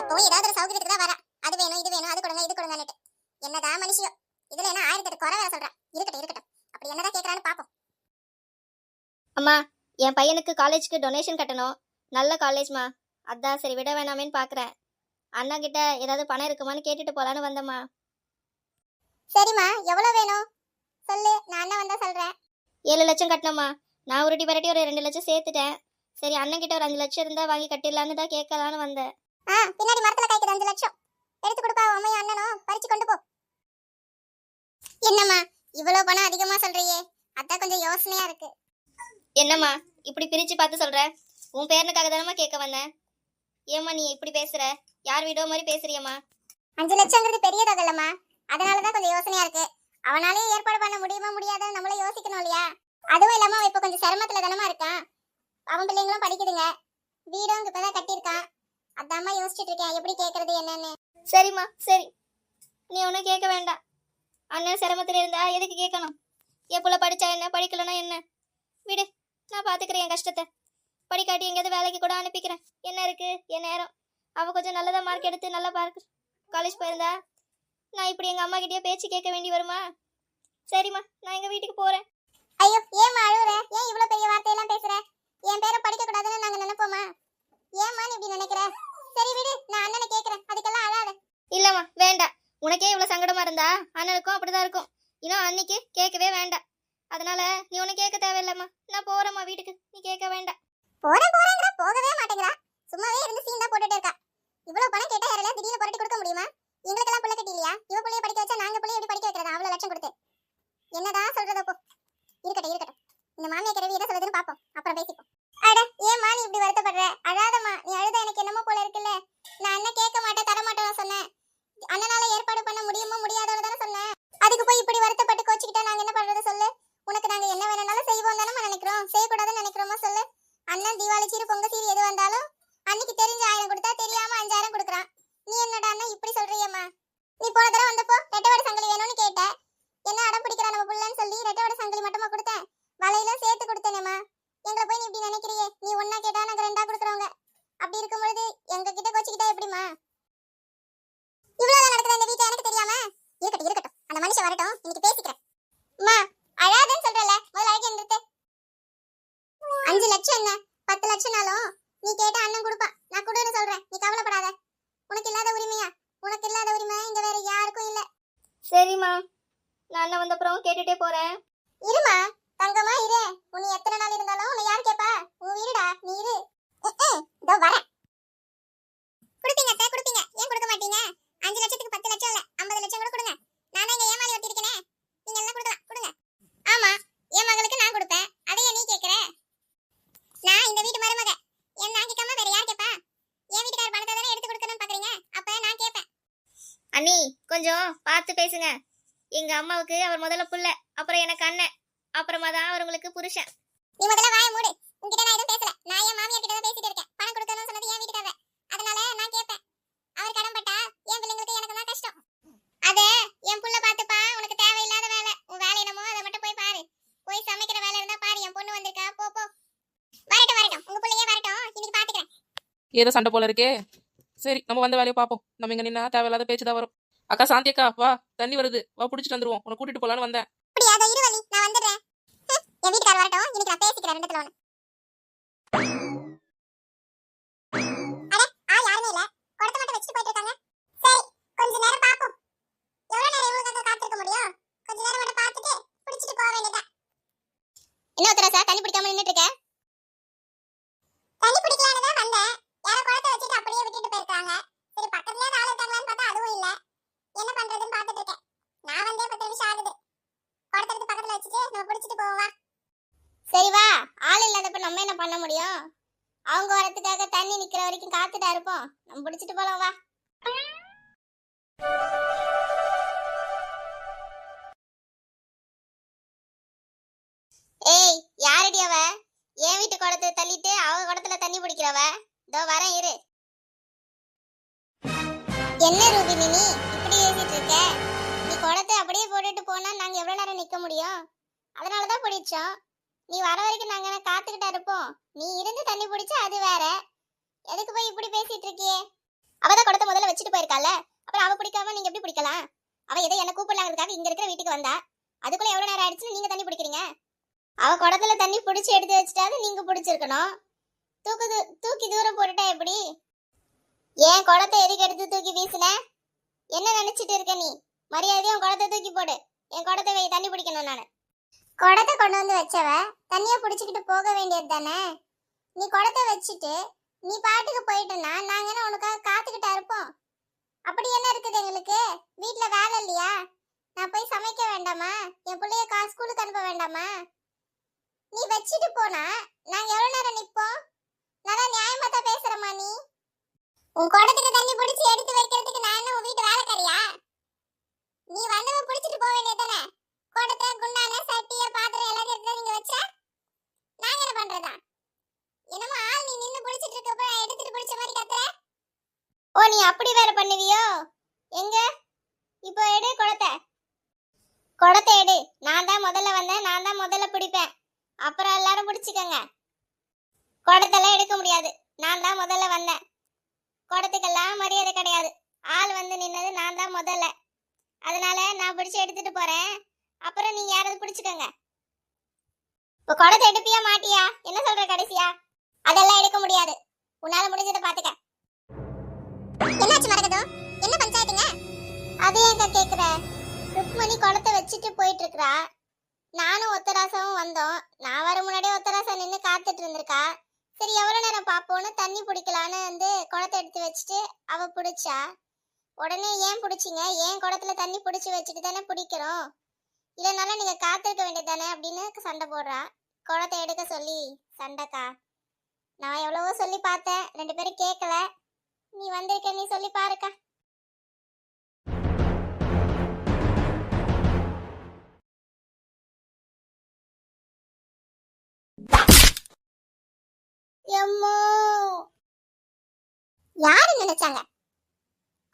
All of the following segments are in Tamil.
எப்பவும் ஏதாவது ஒரு சௌகரியத்துக்கு தான் வரா அது வேணும் இது வேணும் அது கொடுங்க இது கொடுங்கன்னுட்டு. என்னதான் மனுஷியோ? இதுல என்ன ஆயிரத்தி எட்டு குறை வேற சொல்றேன் இருக்கட்டும் இருக்கட்டும். அப்படி என்னதான் கேக்குறான்னு பாப்போம். அம்மா என் பையனுக்கு காலேஜ்க்கு டொனேஷன் கட்டணும். நல்ல காலேஜ்மா அதான் சரி விட வேணாமேன்னு பார்க்குறேன் அண்ணா கிட்ட ஏதாவது பணம் இருக்குமான்னு கேட்டுட்டு போலான்னு வந்தம்மா. சரிம்மா எவ்வளவு வேணும்? சொல்லு நான் அண்ணன் வந்தா சொல்றேன். ஏழு லட்சம் கட்டணுமா நான் உருட்டி பரட்டி ஒரு ரெண்டு லட்சம் சேர்த்துட்டேன். சரி அண்ணன் கிட்ட ஒரு அஞ்சு லட்சம் இருந்தா வாங்கி கட்டிடலான்னு தான் கேட்கலான்னு வந்தேன். ஆ பின்னாடி மரத்துல காய்க்குது அஞ்சு லட்சம். எடுத்து கொடுப்பா அம்மையும் அண்ணனும். பறிச்சு கொண்டு போ. என்னம்மா இவ்வளவு பணம் அதிகமா சொல்றியே. அதான் கொஞ்சம் யோசனையா இருக்கு. என்னம்மா இப்படி பிரிச்சு பார்த்து சொல்ற? உன் பேரனுக்காக தானம்மா கேட்க வந்தேன் ஏம்மா நீ இப்படி பேசுற? யார் வீடோ மாதிரி பேசுறியம்மா? அஞ்சு லட்சங்கிறது பெரிய தொகை இல்லம்மா அதனாலதான் கொஞ்சம் யோசனையா இருக்கு. அவனாலே ஏற்பாடு பண்ண முடியுமா முடியாதுன்னு நம்மள யோசிக்கணும் இல்லையா? அதுவும் இல்லாம அவன் இப்ப கொஞ்சம் சிரமத்துல தானமா இருக்கான். அவன் பிள்ளைங்களும் படிக்குதுங்க. வீடும் இப்பதான் கட்டியிருக்கான். அதாம்மா யோசிச்சுட்டு இருக்கேன். எப்படி கேக்குறது என்னன்னு? சரிம்மா சரி. நீ ஒன்றும் கேட்க வேண்டாம். அண்ணன் சிரமத்தில் இருந்தா எதுக்கு கேட்கணும்? என் புள்ள படிச்சா என்ன படிக்கலனா என்ன? விடு நான் பார்த்துக்கிறேன் என் கஷ்டத்தை. படிக்காட்டி எங்கேயாவது வேலைக்கு கூட அனுப்பிக்கிறேன். என்ன இருக்கு? என் நேரம். அவ கொஞ்சம் நல்லதா மார்க் எடுத்து நல்லா பார்க்க காலேஜ் போயிருந்தா நான் இப்படி எங்க அம்மா கிட்டயே பேச்சு கேட்க வேண்டி வருமா? சரிம்மா நான் எங்க வீட்டுக்கு போறேன். ஐயோ ஏம்மா அழுவுற? ஏன் இவ்வளவு பெரிய வார்த்தையெல்லாம் பேசுற? என் பேரை படிக்க கூடாதுன்னு நாங்க நினைப்போமா? ஏம்மா நீ இப்படி நினைக்கிற? சரி விடு நான் அண்ணனை கேக்குறேன். அதுக்கெல்லாம் அழாத இல்லம்மா வேண்டாம். உனக்கே இவ்வளவு சங்கடமா இருந்தா அண்ணனுக்கும் அப்படிதான் இருக்கும். இன்னும் அன்னைக்கு கேட்கவே வேண்டாம். அதனால நீ ஒன்றும் கேட்க தேவையில்லம்மா. நான் போறேம்மா வீட்டுக்கு. நீ கேட்க வேண்டாம். போறேன் போறேங்கிற போகவே மாட்டேங்கிறா. சும்மாவே இருந்து சீன் தான் போட்டுட்டே இருக்கா. இவ்வளவு பணம் கேட்டா யாரால திடீர்னு புரட்டி கொடுக்க முடியுமா? எங்களுக்கெல்லாம் புள்ள கட்டி இல்லையா இவ புள்ளைய படிக்க வச்சா நாங்க புள்ளைய எப்படி படிக்க வைக்கிறதா? அவ்வளவு லட்சம் கொடுத்து. என்னதான் சொல்றது அப்போ இருக்கட்டும் இருக்கட்டும். இந்த மாமியா கிழவி என்ன சொல்லுதுன்னு பாப்போம் அப்புறம் பேசிப்போம் அட ஏம்மா நீ இப்படி வருத்தப்படுற அழாதம்மா நீ அழுத எனக்கு என்னமோ போல இருக்குல்ல நான் அண்ணன் கேட்க மாட்டேன் தர மாட்டேன் சொன்னேன் அண்ணனால ஏற்பாடு பண்ண முடியுமோ முடியாதோ தானே சொன்னேன் அதுக்கு போய் இப்படி வருத்தப்பட்டு கோச்சிக்கிட்டா நாங்க என்ன பண்றது சொல்லு உனக்கு நாங்க என்ன வேணும்னாலும் செய்வோம் தானே நினைக்கிறோம் செய்யக்கூடாதுன்னு நினைக்கிறோமா சொல்லு அண்ணன் தீபாவளி சீரு பொங்க சீரு எது வந்தாலும் அன்னைக்கு தெரிஞ்ச ஆயிரம் கொடுத்தா தெரியாம அஞ்சாயிரம் கொடுக்குறான். நீ என்னடா அண்ணா இப்படி சொல்றியம்மா? நீ போன தடவை வந்தப்போ ரெட்டவட சங்கிலி வேணும்னு கேட்ட. என்ன அடம் பிடிக்கிற நம்ம புள்ளன்னு சொல்லி ரெட்டவட சங்கிலி மட்டுமா கொடுத்தேன்? வலையில சேர்த்து கொடுத்தேனேம்மா. எங்களை போய் நீ இப்படி நினைக்கிறியே? நீ ஒன்னா கேட்டா நாங்க ரெண்டா கொடுக்குறவங்க. அப்படி இருக்கும் பொழுது எங்க கிட்ட கோச்சிக்கிட்டா எப்படிமா இவ்வளவு நடக்குது இந்த வீட்டுல எனக்கு தெரியாம? இருக்கட்டும் இருக்கட்டும். அந்த மனுஷன் வரட்டும். இன்னைக்கு பேசிக்கிறேன். அம்மா அழாதன்னு சொல்றல முதல்ல அழகி நிறுத்து அஞ்சு லட்சம் என்ன? பத்து லட்சம்னாலும் நீ கேட்ட அண்ணன் கொடுப்பான். நான் கொடுன்னு சொல்றேன். நீ கவலைப்படாத. உனக்கு இல்லாத உரிமையா? உனக்கு இல்லாத உரிமை இங்க வேற யாருக்கும் இல்ல. சரிம்மா. நான் அண்ணன் வந்தப்புறம் கேட்டுட்டே போறேன். இருமா. தங்கமா இரு. உன்னை எத்தனை நாள் இருந்தாலும் உன்னை யார் கேப்பா? உன் வீடுடா. நீ இரு. இதோ வரேன். கொடுப்பீங்க அத்தை கொடுப்பீங்க. ஏன் கொடுக்க மாட்டீங்க? அஞ்சு லட்சத்துக்கு பத்து லட்சம் இல்ல. ஐம்பது லட்சம் கூட கொடுங்க நானே இங்க ஏமாளி ஒட்டி இருக்கனே நீங்க எல்லாம் கொடுக்கலாம் கொடுங்க ஆமா என் மகளுக்கு நான் கொடுப்பேன் அதையே நீ கேக்குற நான் இந்த வீட்டு மருமக என் நான் கேட்காம வேற யார் கேப்பா என் வீட்டுக்கார பணத்தை தானே எடுத்து கொடுக்கணும்னு பாக்குறீங்க அப்ப நான் கேட்பேன் அண்ணி கொஞ்சம் பார்த்து பேசுங்க. எங்க அம்மாவுக்கு அவர் முதல்ல புள்ள அப்புறம் எனக்கு அண்ணன் அப்புறமா தான் அவர் உங்களுக்கு புருஷன். நீ முதல்ல வாயை மூடு. உன்கிட்ட நான் எதுவும் பேசல. நான் என் மாமியார் கிட்ட தான் பேசிட்டு இருக்கேன். பணம் கொடுக்கணும்னு சொன்னது என் வீட்டுக்காரர். அதனால நான் கேட்பேன். அவர் கடன் பட்டா என் பிள்ளைங்களுக்கு எனக்கு தான் கஷ்டம். அத என் புள்ள பாத்துப்பா உனக்கு தேவையில்லாத வேலை. உன் வேலை என்னமோ அதை மட்டும் போய் பாரு. போய் சமைக்கிற வேலை இருந்தா பாரு. என் பொண்ணு வந்திருக்கா. போ போ. வரட்டும் வரட்டும். உங்க பிள்ளையே வரட்டும். இன்னைக்கு பாத்துக்கிறேன். ஏதோ சண்டை போல இருக்கே. சரி நம்ம வந்த வேலையை பார்ப்போம். நம்ம இங்க நின்னா தேவையில்லாத பேச்சு தான் வரும். அக்கா சாந்தி அக்கா வா தண்ணி வருது. வா புடிச்சிட்டு வந்துருவோம். உன்னை கூட்டிட்டு போலான்னு வந்தேன். அப்படி அதை இரு பிடிக்காம நான் இருக்கேன் ஹம், என் வீட்டுக்காரர் வரட்டும் இன்னைக்கு நான் பேசிக்கிறேன் ரெண்டுத்துல ஒண்ணு அட ஆ யாருமே இல்ல குடத்தை மட்டும் வச்சுட்டு போயிட்டு இருக்காங்க சரி கொஞ்ச நேரம் பாப்போம் எவ்வளவு நேரம் இவங்களுக்காக காத்திருக்க முடியும் கொஞ்ச நேரம் மட்டும் பார்த்துட்டு பிடிச்சிட்டு போக வேண்டியதா என்ன உத்தரசா தண்ணி பிடிக்காம நின்னுட்டு இருக்க தண்ணி பிடிக்கலான்னு தான் வந்தேன் யாரோ குடத்தை வச்சுட்டு அப்படியே விட்டுட்டு போயிருக்காங்க சரி பக்கத்துலயே ஆள் இருக்காங்களான்னு பார்த்தா அதுவும் இல்ல என்ன பண்றதுன்னு பார்த்துட்டு இருக்கேன் நான் வந்தே பத்து நிமிஷம் ஆகுது குடத்தை எடுத்து பக்கத்துல வச்சுட்டு நம்ம பிடிச்சிட்டு போவோம் வா சரி வா ஆள் இல்லாதப்ப நம்ம என்ன பண்ண முடியும் அவங்க வரதுக்காக தண்ணி நிக்கிற வரைக்கும் காத்துட்டா இருப்போம். நம்ம பிடிச்சிட்டு போலாம் வா. ஏய் யாரடி அவ? என் வீட்டு குடத்தை தள்ளிட்டு அவ குடத்துல தண்ணி பிடிக்கிறவ? இதோ வரேன் இரு. என்ன ரூபினி நீ? இப்படி பேசிட்டு இருக்க? நீ குடத்தை அப்படியே போட்டுட்டு போனா நாங்க எவ்வளவு நேரம் நிக்க முடியும்? அதனாலதான் பிடிச்சோம். நீ வர வரைக்கும் நாங்க காத்துக்கிட்டா இருப்போம். நீ இருந்து தண்ணி பிடிச்சா அது வேற. எதுக்கு போய் இப்படி பேசிட்டு இருக்கியே? அவ தான் குடத்தை முதல்ல வச்சுட்டு போயிருக்கால அப்புறம் அவ பிடிக்காம நீங்க எப்படி பிடிக்கலாம்? அவ எதை என்ன கூப்பிடலாங்கிறதுக்காக இங்க இருக்கிற வீட்டுக்கு வந்தா. அதுக்குள்ள எவ்வளவு நேரம் ஆயிடுச்சுன்னு நீங்க தண்ணி பிடிக்கிறீங்க? அவ குடத்துல தண்ணி பிடிச்சி எடுத்து வச்சுட்டாது நீங்க பிடிச்சிருக்கணும். தூக்கு தூ- தூக்கி தூரம் போட்டுட்டா எப்படி? ஏன் குடத்தை எதுக்கு எடுத்து தூக்கி வீசுன? என்ன நினைச்சிட்டு இருக்க நீ? மரியாதையும் உன் குடத்தை தூக்கி போடு. என் குடத்தை வை தண்ணி பிடிக்கணும் நான். குடத்தை கொண்டு வந்து வச்சவ தண்ணியை பிடிச்சிக்கிட்டு போக வேண்டியது தானே? நீ குடத்தை வச்சுட்டு நீ பாட்டுக்கு போயிட்டனா நாங்க என்ன உனக்காக காத்துக்கிட்டா இருப்போம்? அப்படி என்ன இருக்குது எங்களுக்கு? வீட்ல வேலை இல்லையா? நான் போய் சமைக்க வேண்டாமா? என் பிள்ளைய கா ஸ்கூலுக்கு அனுப்ப வேண்டாமா? நீ வச்சுட்டு போனா நாங்க எவ்வளவு நேரம் நிப்போம்? நல்லா நியாயமா தான் பேசுறமா நீ. உன் குடத்துக்கு தண்ணி பிடிச்சி எடுத்து நான் என்ன உன் வீட்டு வேலைக்காரியா நீ வந்தவ பிடிச்சிட்டு போக வேண்டியதானே குடத்தை குண்டான சட்டிய பாத்திரம் எல்லாத்தையும் எடுத்து நீங்க வச்சா நாங்க என்ன பண்றதா என்னமோ ஆள் நீ நின்னு குளிச்சிட்டு இருக்கப்ப எடுத்துட்டு குளிச்ச மாதிரி கத்துற ஓ நீ அப்படி வேற பண்ணுவியோ? எங்க? இப்போ எடு குடத்தை. குடத்தை எடு. நான் தான் முதல்ல வந்தேன். நான் தான் முதல்ல பிடிப்பேன். அப்புறம் எல்லாரும் பிடிச்சிக்கங்க. குடத்தெல்லாம் எடுக்க முடியாது. நான் தான் முதல்ல வந்தேன். குடத்துக்கெல்லாம் மரியாதை கிடையாது. ஆள் வந்து நின்னது நான் தான் முதல்ல. அதனால நான் பிடிச்சி எடுத்துட்டு போறேன். அப்புறம் நீங்க யாராவது பிடிச்சிக்கங்க. இப்போ குடத்தை எடுப்பியா மாட்டியா? என்ன சொல்ற கடைசியா? அதெல்லாம் எடுக்க முடியாது. உன்னால முடிஞ்சதை பாத்துக்க என்னாச்சு மரகதம் என்ன பஞ்சாயத்துங்க? அது ஏங்க கேக்குற? ருக்மணி குளத்தை வச்சுட்டு போயிட்டு இருக்கா நானும் ஒத்தராசாவும் வந்தோம். நான் வர முன்னாடியே ஒத்தராசா நின்று காத்துட்டு இருந்திருக்கா. சரி எவ்வளவு நேரம் பாப்போன்னு தண்ணி பிடிக்கலான்னு வந்து குளத்தை எடுத்து வச்சுட்டு அவ பிடிச்சா. உடனே ஏன் பிடிச்சிங்க? ஏன் குளத்துல தண்ணி பிடிச்சி வச்சுட்டு தானே பிடிக்கிறோம்? இல்லைனாலும் நீங்க காத்திருக்க வேண்டியது தானே அப்படின்னு சண்டை போடுறா. குளத்தை எடுக்க சொல்லி சண்டைக்கா. நான் எவ்வளவோ சொல்லி பார்த்தேன். ரெண்டு பேரும் கேட்கல நீ வந்திருக்க நீ சொல்லி பாருக்கா. எம்மோ. யாரு நினைச்சாங்க?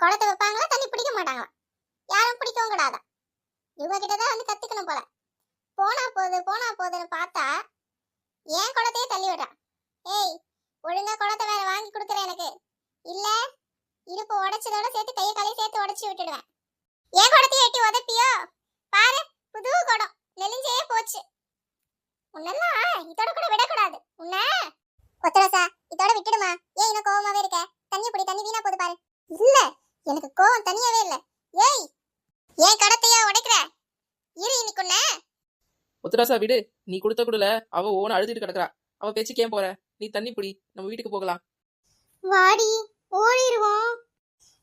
குளத்தை வைப்பாங்களா தண்ணி பிடிக்க மாட்டாங்களா? யாரும் பிடிக்கவும் கூடாதா இவங்க கிட்டதான் வந்து கத்துக்கணும் போல. போனா போகுது போனா போகுதுன்னு பார்த்தா ஏன் குளத்தையே தள்ளி விடுறான். ஏய் ஒழுங்கா குளத்தை வேற வாங்கி கொடுக்குற எனக்கு. இல்ல இடுப்பு உடைச்சதோட சேர்த்து கையை காலையும் சேர்த்து உடைச்சு விட்டுடுவேன். ஏன் குடத்தையும் எட்டி உதப்பியோ? பாரு புது குடம். நெலிஞ்சே போச்சு. உன்னெல்லாம் இதோட கூட விடக்கூடாது. உன்ன. ஒத்தரசா இதோட விட்டுடுமா. ஏன் இன்னும் கோவமாவே இருக்க. தண்ணி பிடி தண்ணி வீணா போது பாரு. இல்ல எனக்கு கோவம் தனியாவே இல்ல. ஏய் ஏன் கடத்தையா உடைக்கிற? இரு இன்னைக்குன்ன. ஒத்துராசா விடு. நீ கொடுத்த கொடுல அவ ஓன அழுதுட்டு கிடக்குறா. அவ பேச்சுக்கு ஏன் போற. நீ தண்ணி பிடி நம்ம வீட்டுக்கு போகலாம். வாடி. ஓடிடுவோம்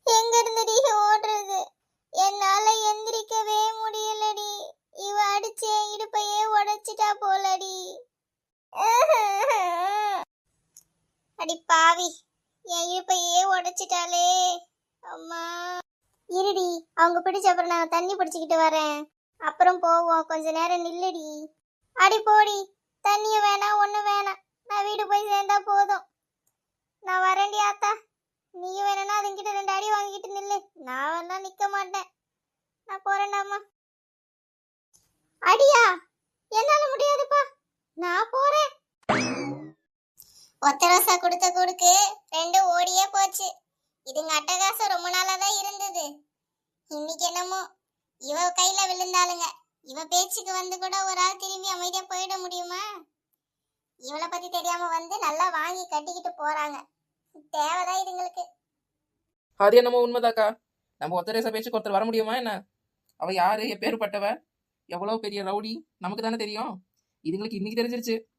எங்க இருந்துடி ஓடுறது? என்னால எந்திரிக்கவே முடியலடி. இவ அடிச்சே இடுப்பையே உடைச்சிட்டா போலடி. அடி பாவி என் இடுப்பையே உடைச்சிட்டாலே அம்மா. இருடி அவங்க பிடிச்ச அப்புறம் நான் தண்ணி பிடிச்சிக்கிட்டு வரேன். அப்புறம் போவோம். கொஞ்ச நேரம் நில்லுடி. அடி போடி தண்ணியும் வேணாம் ஒன்றும் வேணாம். நான் வீடு போய் சேர்ந்தா போதும். நான் வரேன்டி ஆத்தா. நீ வேணும்னா அதுங்கிட்ட ரெண்டு அடி வாங்கிட்டு நில்லு. நான் வேணா நிக்க மாட்டேன். நான் போறேன்டாமா அடியா என்னால முடியாதுப்பா. நான் போறேன். ஒத்த ரோசா கொடுத்த கொடுக்கு ரெண்டு ஓடியே போச்சு. இதுங்க அட்டகாசம் ரொம்ப நாளா தான் இருந்தது. இன்னைக்கு என்னமோ இவ கையில விழுந்தாளுங்க. இவ பேச்சுக்கு வந்து கூட ஒரு ஆள் திரும்பி அமைதியா போயிட முடியுமா? இவளை பத்தி தெரியாம வந்து நல்லா வாங்கி கட்டிக்கிட்டு போறாங்க. தேவைதான் இதுங்களுக்கு. அது என்னமோ உண்மைதாக்கா? நம்ம ஒத்தரேசா பேச்சுக்கு ஒருத்தர் வர முடியுமா என்ன? அவ யாரு? எப்பேற்பட்டவ எவ்வளவு பெரிய ரவுடி? நமக்கு தானே தெரியும். இதுங்களுக்கு இன்னைக்கு தெரிஞ்சிருச்சு.